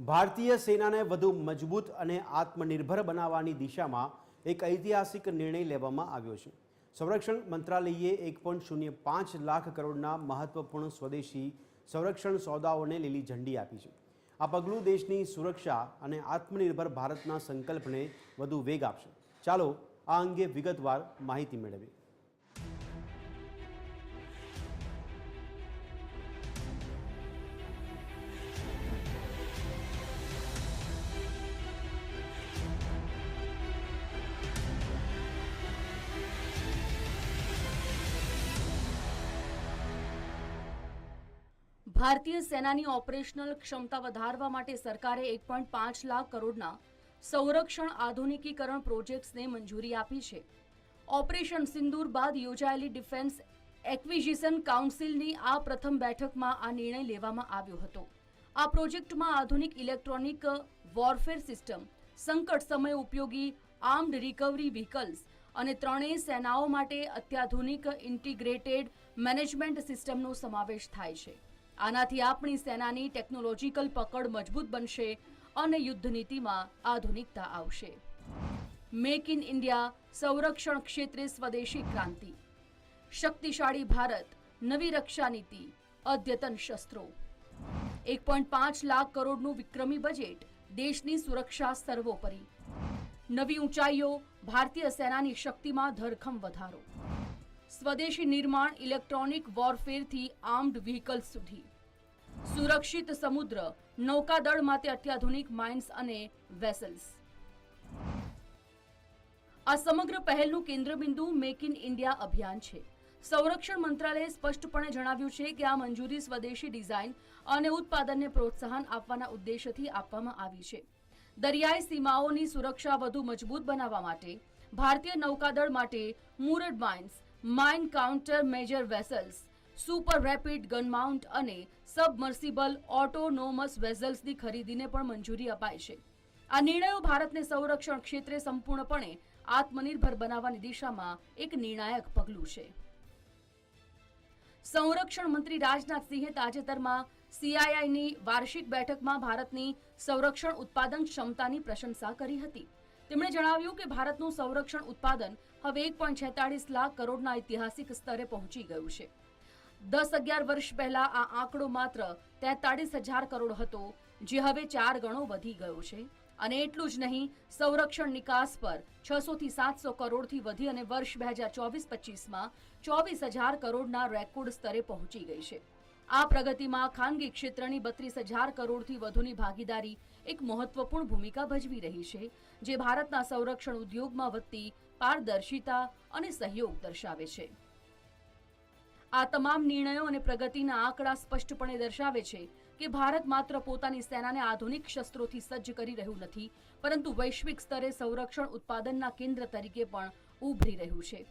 ભારતીય સેનાને વધુ મજબૂત અને આત્મનિર્ભર બનાવવાની દિશામાં એક ઐતિહાસિક નિર્ણય લેવામાં આવ્યો છે. સંરક્ષણ મંત્રાલયે એક પોઈન્ટ શૂન્ય પાંચ લાખ કરોડના મહત્વપૂર્ણ સ્વદેશી સંરક્ષણ સોદાઓને લીલી ઝંડી આપી છે. આ પગલું દેશની સુરક્ષા અને આત્મનિર્ભર ભારતના સંકલ્પને વધુ વેગ આપશે. ચાલો આ અંગે વિગતવાર માહિતી મેળવીએ. ભારતીય સેનાની ઓપરેશનલ ક્ષમતા વધારવા માટે સરકારે એક પોઈન્ટ પાંચ લાખ કરોડના સંરક્ષણ આધુનિકીકરણ પ્રોજેક્ટ્સને મંજૂરી આપી છે. ઓપરેશન સિંદૂર બાદ યોજાયેલી ડિફેન્સ એક્વિઝિશન કાઉન્સિલની આ પ્રથમ બેઠકમાં આ નિર્ણય લેવામાં આવ્યો હતો. આ પ્રોજેક્ટમાં આધુનિક ઇલેક્ટ્રોનિક વોરફેર સિસ્ટમ, સંકટ સમય ઉપયોગી આર્મ્ડ રિકવરી વ્હીકલ્સ અને ત્રણેય સેનાઓ માટે અત્યાધુનિક ઇન્ટિગ્રેટેડ મેનેજમેન્ટ સિસ્ટમનો સમાવેશ થાય છે. આનાથી આપણી સેનાની ટેકનોલોજીકલ પકડ મજબૂત બનશે અને યુદ્ધ આધુનિકતા આવશે. મેક ઇન ઇન્ડિયા સંરક્ષણ ક્ષેત્રે સ્વદેશી ક્રાંતિ. શક્તિશાળી ભારત, નવી રક્ષા નીતિ, અદ્યતન શસ્ત્રો. એક પોઈન્ટ પાંચ લાખ કરોડનું વિક્રમી બજેટ દેશની સુરક્ષા સર્વોપરી. નવી ઊંચાઈઓ ભારતીય સેનાની શક્તિમાં ધરખમ વધારો. સ્વદેશી નિર્માણ, ઇલેક્ટ્રોનિક વોરફેરથી આર્મ્ડ વ્હીકલ્સ સુધી. સુરક્ષિત સમુદ્ર, નૌકાદળ માટે અત્યાધુનિક માઇન્સ અને વેસલ્સ. આ સમગ્ર પહેલનું કેન્દ્રબિંદુ મેક ઇન ઇન્ડિયા અભિયાન છે. સંરક્ષણ મંત્રાલયે સ્પષ્ટપણે જણાવ્યું છે કે આ મંજૂરી સ્વદેશી ડિઝાઇન અને ઉત્પાદનને પ્રોત્સાહન આપવાના ઉદ્દેશથી આપવામાં આવી છે. દરિયાઈ સીમાઓની સુરક્ષા વધુ મજબૂત બનાવવા માટે, ભારતીય નૌકાદળ માટે moored mines mine countermeasure vessels super rapid gun mount અને સબમર્સિબલ ઓટોનોમસ વેઝલ્સની ખરીદીને પણ મંજૂરી અપાઈ છે. આ નિર્ણયો ભારતને સંરક્ષણ ક્ષેત્રે સંપૂર્ણપણે આત્મનિર્ભર બનાવવાની દિશામાં એક નિર્ણાયક પગલું છે. સંરક્ષણ મંત્રી રાજનાથસિંહે તાજેતરમાં સીઆઈઆઈની વાર્ષિક બેઠકમાં ભારતની સંરક્ષણ ઉત્પાદન ક્ષમતાની પ્રશંસા કરી હતી. તેમણે જણાવ્યું કે ભારતનું સંરક્ષણ ઉત્પાદન હવે એક પોઈન્ટ છેતાળીસ લાખ કરોડના ઐતિહાસિક સ્તરે પહોંચી ગયું છે. દસ અગિયાર વર્ષ પહેલા આ આંકડો માત્ર તેતાળીસ હજાર કરોડ હતો, જે હવે ચાર ગણો વધી ગયો છે. અને એટલું જ નહીં, સંરક્ષણ નિકાસ પર છસો થી સાતસો કરોડથી વધી અને વર્ષ બે હજાર ચોવીસ પચીસમાં ચોવીસ હજાર કરોડના રેકોર્ડ સ્તરે પહોંચી ગઈ છે. આ પ્રગતિમાં ખાનગી ક્ષેત્રની બત્રીસ હજાર કરોડથી વધુની ભાગીદારી એક મહત્વપૂર્ણ ભૂમિકા ભજવી રહી છે, જે ભારતના સંરક્ષણ ઉદ્યોગમાં વધતી પારદર્શિતા અને સહયોગ દર્શાવે છે. આ તમામ નિર્ણયો અને પ્રગતિના આંકડા સ્પષ્ટપણે દર્શાવે છે કે ભારત માત્ર પોતાની સેનાને આધુનિક શસ્ત્રોથી સજ્જ કરી રહ્યું નથી, પરંતુ વૈશ્વિક સ્તરે સંરક્ષણ ઉત્પાદનના કેન્દ્ર તરીકે પણ ઉભરી રહ્યું છે.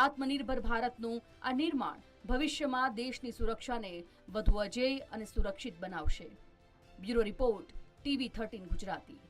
આત્મનિર્ભર ભારતનું આ નિર્માણ ભવિષ્યમાં દેશની સુરક્ષાને વધુ અજેય અને સુરક્ષિત બનાવશે. Bureau report, TV thirteen Gujarati.